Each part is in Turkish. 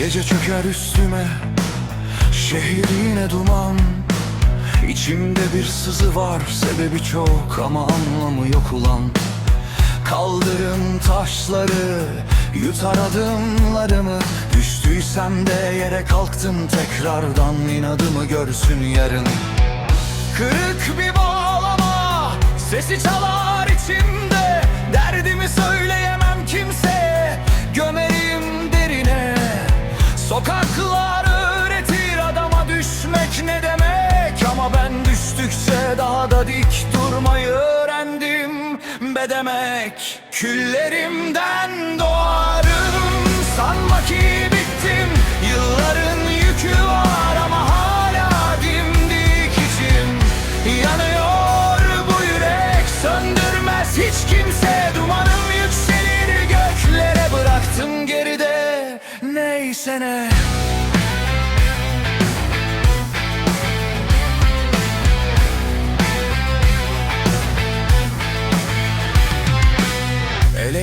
Gece çöker üstüme Şehir yine duman. İçimde bir sızı var Sebebi çok ama anlamı yok ulan. Kaldırım taşları Yutar adımlarımı. Düştüysem de yere kalktım Tekrardan inadımı görsün yarın Kırık bir bağlama Sesi çalar içimde Sokaklar öğretir adama düşmek ne demek? Ama ben düştükçe daha da dik durmayı öğrendim. Be demek Küllerimden doğarım. Sanma ki bittim Yılların yükü var ama hala dimdik içim. Yanıyor bu yürek söndürmez hiç kimse. Dumanım yükselir göklere bıraktım geride. Neyse ne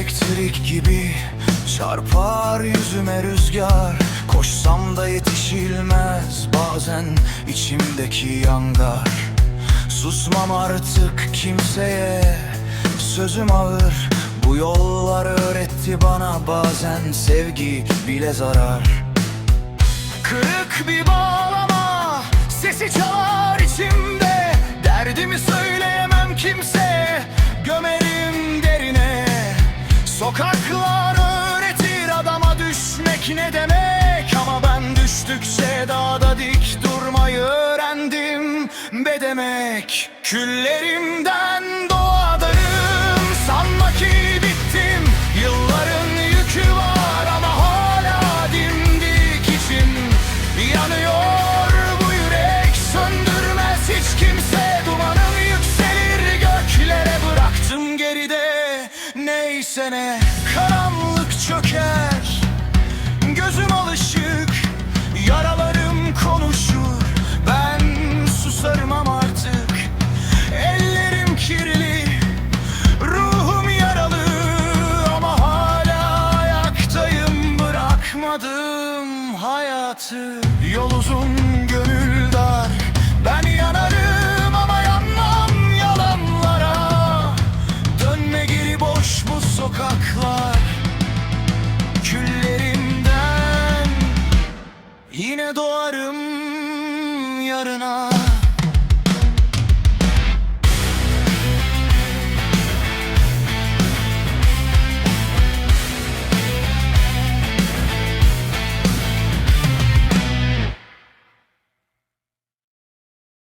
Elektrik gibi çarpar yüzüme rüzgar. Koşsam da yetişilmez bazen içimdeki yangar. Susmam artık kimseye sözüm ağır. Bu yollar öğretti bana bazen sevgi bile zarar. Kırık bir bağlama Sesi çalar içimde. Derdimi söyleyemem kimseye Sokaklar öğretir adama düşmek ne demek? Ama ben düştükçe daha da dik durmayı öğrendim. Be demek Küllerimden doğadarım Sanma ki bittim Yılların yükü var ama hala dimdik içim. Yanıyor bu yürek söndürmez hiç kimse. Dumanım yükselir göklere bıraktım geride. Neyse ne karanlık hayatı. Yol uzun gönül dar. Ben yanarım ama yanmam yalanlara. Dönme geri boş bu sokaklar. Küllerimden Yine doğarım yarına